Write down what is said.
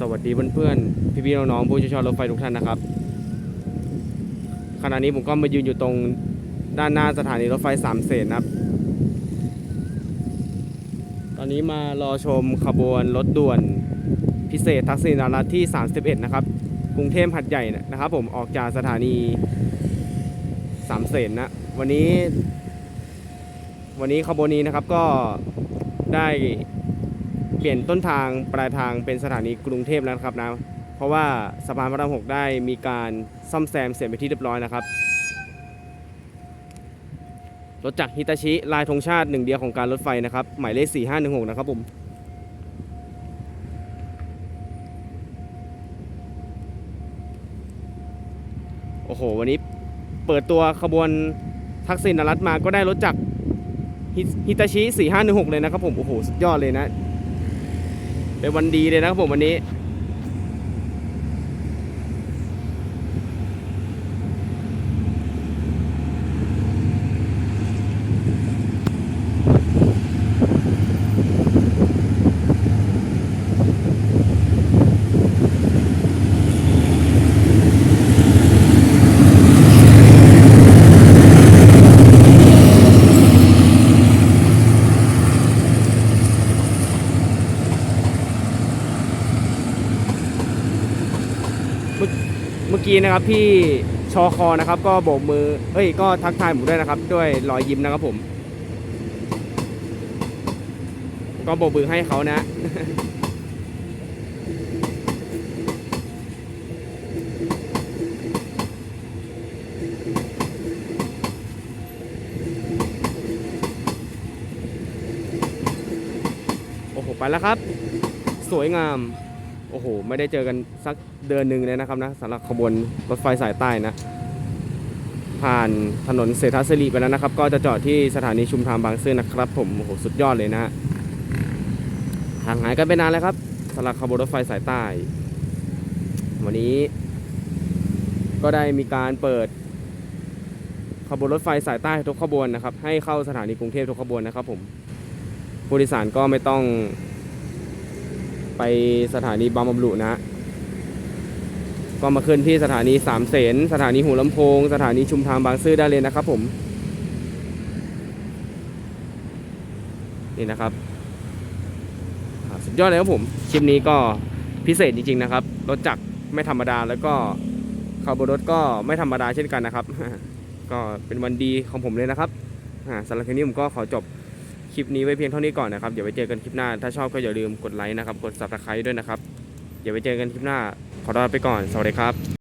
สวัสดีเพื่อนๆพี่ๆน้องๆผู้ชอรถไฟทุกท่านนะครับ ขณะนี้ผมก็มายืนอยู่ตรงด้านหน้าสถานีรถไฟสามเสนนะครับ ตอนนี้มารอชมขบวนรถด่วนพิเศษทักษิณารัตน์ที่ 31 นะครับ กรุงเทพหัดใหญ่นะครับ ผมออกจากสถานีสามเสนนะ วันนี้ วันนี้ขบวนนี้นะครับก็ได้ เปลี่ยนต้นทางปลายทางเป็นสถานีกรุงเทพแล้วครับนะ เพราะว่าสะพานพระรามหกได้มีการซ่อมแซมเสร็จไปที่เรียบร้อยนะครับรถจากฮิตาชิลายธงชาติหนึ่งเดียวของการรถไฟนะครับ หมายเลข 4516 นะครับผม โอ้โห วันนี้เปิดตัวขบวนทักษิณรัตน์มาก็ได้รถจากฮิตาชิ 4516 เลยนะครับผม โอ้โห สุดยอดเลยนะ เป็นวันดีเลยนะครับผมวันนี้ เมื่อกี้นะครับพี่ชอคอนะครับ ก็โบกมือเอ้ยก็ทักทายผมด้วยนะครับ ด้วยรอยยิ้มนะครับผม ก็โบกมือให้เขานะโอ้โหไปแล้วครับ สวยงาม โอ้โห ไม่ได้เจอกันสักเดือนหนึ่งเลยนะครับนะสำหรับขบวนรถไฟสายใต้นะ ผ่านถนนเศรษฐศิริไปแล้วนะครับ ก็จะจอดที่สถานีชุมทางบางซื่อนะครับ ผมโอ้โหสุดยอดเลยนะฮะห่างหายกันไปนานแล้วครับสำหรับขบวนรถไฟสายใต้ วันนี้ ก็ได้มีการเปิดขบวนรถไฟสายใต้ทุกขบวนนะครับ ให้เข้าสถานีกรุงเทพทุกขบวนนะครับผมผู้โดยสารก็ไม่ต้อง ไปสถานีบางบำรุนะ ก็มาขึ้นที่สถานีสามเสนสถานีหัวลำโพง สถานีชุมทางบางซื่อได้เลยนะครับผม นี่นะครับสุดยอดเลยครับผม คลิปนี้ก็พิเศษจริงๆนะครับ รถจักรไม่ธรรมดาแล้วก็ขบวนรถก็ไม่ธรรมดาเช่นกันนะครับ ก็เป็นวันดีของผมเลยนะครับสำหรับคลิปนี้ผมก็ขอจบ คลิปนี้ไว้เพียงเท่านี้ก่อนนะครับ เดี๋ยวไว้เจอกันคลิปหน้า ถ้าชอบก็อย่าลืมกดไลค์นะครับ กดซับสไครต์ด้วยนะครับ เดี๋ยวไว้เจอกันคลิปหน้า ขอลาไปก่อน สวัสดีครับ